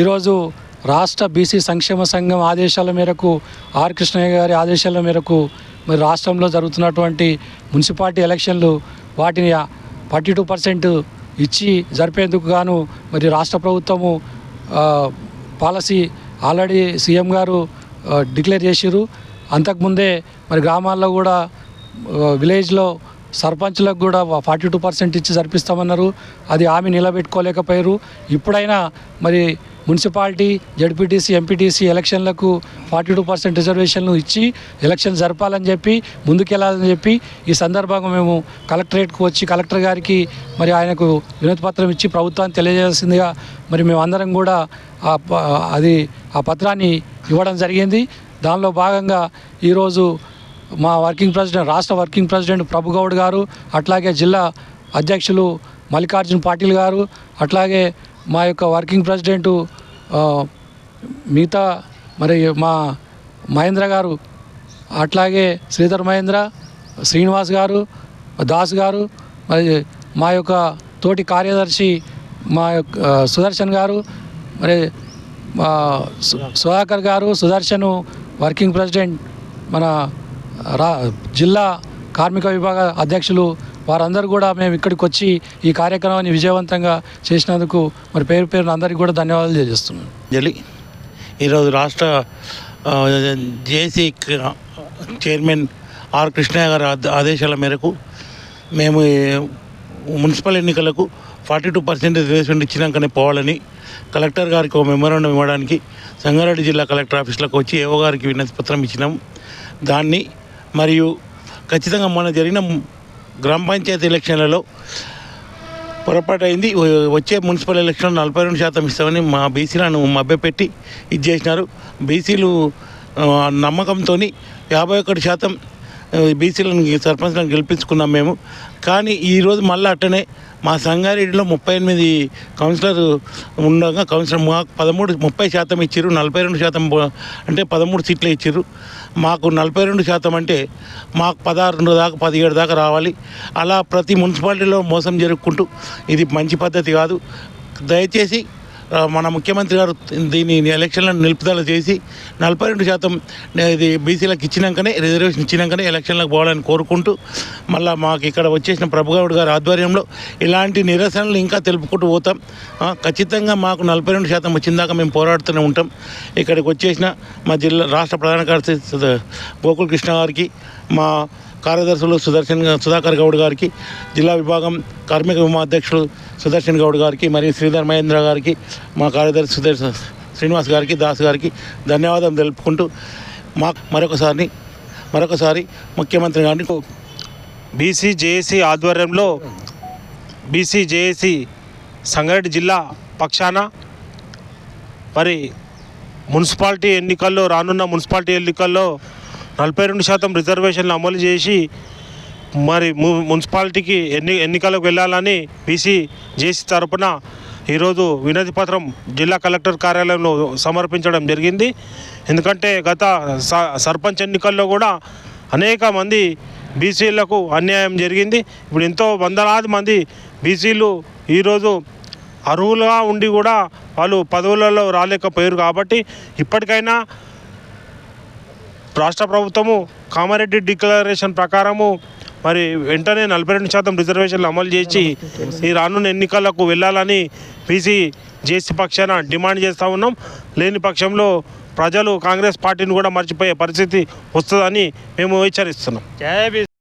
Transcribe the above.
ఈరోజు రాష్ట్ర బీసీ సంక్షేమ సంఘం ఆదేశాల మేరకు ఆర్ కృష్ణయ్య గారి ఆదేశాల మేరకు మరి రాష్ట్రంలో జరుగుతున్నటువంటి మున్సిపాలిటీ ఎలక్షన్లు వాటిని ఫార్టీ టూ పర్సెంట్ ఇచ్చి జరిపేందుకు గాను మరి రాష్ట్ర ప్రభుత్వము పాలసీ ఆల్రెడీ సీఎం గారు డిక్లేర్ చేసిర్రు. అంతకుముందే మరి గ్రామాల్లో కూడా విలేజ్లో సర్పంచ్లకు కూడా ఫార్టీ టూ పర్సెంట్ ఇచ్చి జరిపిస్తామన్నారు. అది హామీ నిలబెట్టుకోలేకపోయారు ఇప్పుడైనా మరి మున్సిపాలిటీ జడ్పీటీసీ ఎంపీటీసీ ఎలక్షన్లకు ఫార్టీ టూ పర్సెంట్ రిజర్వేషన్లు ఇచ్చి ఎలక్షన్ జరపాలని చెప్పి ముందుకెళ్ళాలని చెప్పి ఈ సందర్భంగా మేము కలెక్టరేట్కు వచ్చి కలెక్టర్ గారికి మరి ఆయనకు వినతి పత్రం ఇచ్చి ప్రభుత్వాన్ని తెలియజేసిందిగా మరి మేమందరం కూడా ఆ ప- అది ఆ పత్రాన్ని ఇవ్వడం జరిగింది. దానిలో భాగంగా ఈరోజు మా వర్కింగ్ ప్రెసిడెంట్ రాష్ట్ర వర్కింగ్ ప్రెసిడెంట్ ప్రభుగౌడ్ గారు అట్లాగే జిల్లా అధ్యక్షులు మల్లికార్జున్ పాటిల్ గారు అట్లాగే మా యొక్క వర్కింగ్ ప్రెసిడెంట్ మిగతా మరి మా మహేంద్ర గారు అట్లాగే శ్రీధర్ మహేంద్ర శ్రీనివాస్ గారు దాస్ గారు మరి మా యొక్క తోటి కార్యదర్శి మా యొక్క సుదర్శన్ గారు మరి మా సుధాకర్ గారు సుదర్శను వర్కింగ్ ప్రెసిడెంట్ మన రా జిల్లా కార్మిక విభాగ అధ్యక్షులు వారందరూ కూడా మేము ఇక్కడికి వచ్చి ఈ కార్యక్రమాన్ని విజయవంతంగా చేసినందుకు మరి పేరు పేరున అందరికీ కూడా ధన్యవాదాలు తెలియజేస్తున్నాను. జలి ఈరోజు రాష్ట్ర జేసీ చైర్మన్ ఆర్ కృష్ణయ్య గారి ఆదేశాల మేరకు మేము మున్సిపల్ ఎన్నికలకు ఫార్టీ టూ పర్సెంట్ రిజర్వేషన్ ఇచ్చినాకనే పోవాలని కలెక్టర్ గారికి ఒక మెమోరాండం ఇవ్వడానికి సంగారెడ్డి జిల్లా కలెక్టర్ ఆఫీస్లోకి వచ్చి ఏవో గారికి వినతి పత్రం ఇచ్చినాం. దాన్ని మరియు ఖచ్చితంగా మన జరిగిన గ్రామ పంచాయతీ ఎలక్షన్లలో పొరపాటు అయింది వచ్చే మున్సిపల్ ఎలక్షన్ నలభై రెండు శాతం ఇస్తామని మా బీసీలను మభ్యపెట్టి ఇది చేసినారు. బీసీలు నమ్మకంతో యాభై ఒకటి శాతం బీసీలను సర్పంచ్లను గెలిపించుకున్నాం మేము. కానీ ఈరోజు మళ్ళీ అట్టనే మా సంగారెడ్డిలో ముప్పై ఎనిమిది కౌన్సిలర్ ఉండగా కౌన్సిలర్ మాకు పదమూడు ముప్పై శాతం ఇచ్చారు నలభై రెండు శాతం అంటే పదమూడు సీట్లు ఇచ్చారు మాకు నలభై రెండు శాతం అంటే మాకు పదహారు దాకా పదిహేడు దాకా రావాలి. అలా ప్రతి మున్సిపాలిటీలో మోసం జరుపుకుంటూ ఇది మంచి పద్ధతి కాదు. దయచేసి మన ముఖ్యమంత్రి గారు దీని ఎలక్షన్లను నిలుపుదల చేసి నలభై రెండు శాతం ఇది బీసీలకు ఇచ్చినాకనే రిజర్వేషన్ ఇచ్చినాకనే ఎలక్షన్లకు పోవాలని కోరుకుంటూ మళ్ళీ మాకు ఇక్కడ వచ్చేసిన ప్రభుగౌడ్ గారి ఆధ్వర్యంలో ఇలాంటి నిరసనలు ఇంకా తెలుపుకుంటూ పోతాం. ఖచ్చితంగా మాకు నలభై రెండు శాతం వచ్చిందాక మేము పోరాడుతూనే ఉంటాం. ఇక్కడికి వచ్చేసిన మా జిల్లా రాష్ట్ర ప్రధాన కార్యదర్శి గోకుల్ కృష్ణ గారికి మా కార్యదర్శులు సుదర్శన్ సుధాకర్ గౌడ్ గారికి జిల్లా విభాగం కార్మిక విమా అధ్యక్షులు సుదర్శన్ గౌడ్ గారికి మరియు శ్రీధర్ మహేంద్ర గారికి మా కార్యదర్శి సుదర్శన్ శ్రీనివాస్ గారికి దాస్ గారికి ధన్యవాదాలు తెలుపుకుంటూ మా మరొకసారి మరొకసారి ముఖ్యమంత్రి గారిని బీసీ జేఏసీ ఆధ్వర్యంలో బీసీ జేఏసీ సంగారెడ్డి జిల్లా పక్షాన మరి మున్సిపాలిటీ ఎన్నికల్లో రానున్న మున్సిపాలిటీ ఎన్నికల్లో నలభై రెండు శాతం రిజర్వేషన్లు అమలు చేసి మరి ము- మున్సిపాలిటీకి ఎన్ని ఎన్నికలకు వెళ్ళాలని బీసీ జేసీ తరపున ఈరోజు వినతి పత్రం జిల్లా కలెక్టర్ కార్యాలయంలో సమర్పించడం జరిగింది. ఎందుకంటే గత స- సర్పంచ్ ఎన్నికల్లో కూడా అనేక మంది బీసీలకు అన్యాయం జరిగింది. ఇప్పుడు ఎంతో వందలాది మంది బీసీలు ఈరోజు అర్హులుగా ఉండి కూడా వాళ్ళు పదవులలో రాలేకపోయారు కాబట్టి ఇప్పటికైనా రాష్ట్ర ప్రభుత్వము కామారెడ్డి డిక్లరేషన్ ప్రకారము మరి వెంటనే నలభై రెండు శాతం రిజర్వేషన్లు అమలు చేసి ఈ రానున్న ఎన్నికలకు వెళ్ళాలని బీసీ జేసీ పక్షాన డిమాండ్ చేస్తూ ఉన్నాం. లేని పక్షంలో ప్రజలు కాంగ్రెస్ పార్టీని కూడా మర్చిపోయే పరిస్థితి వస్తుందని మేము హెచ్చరిస్తున్నాం.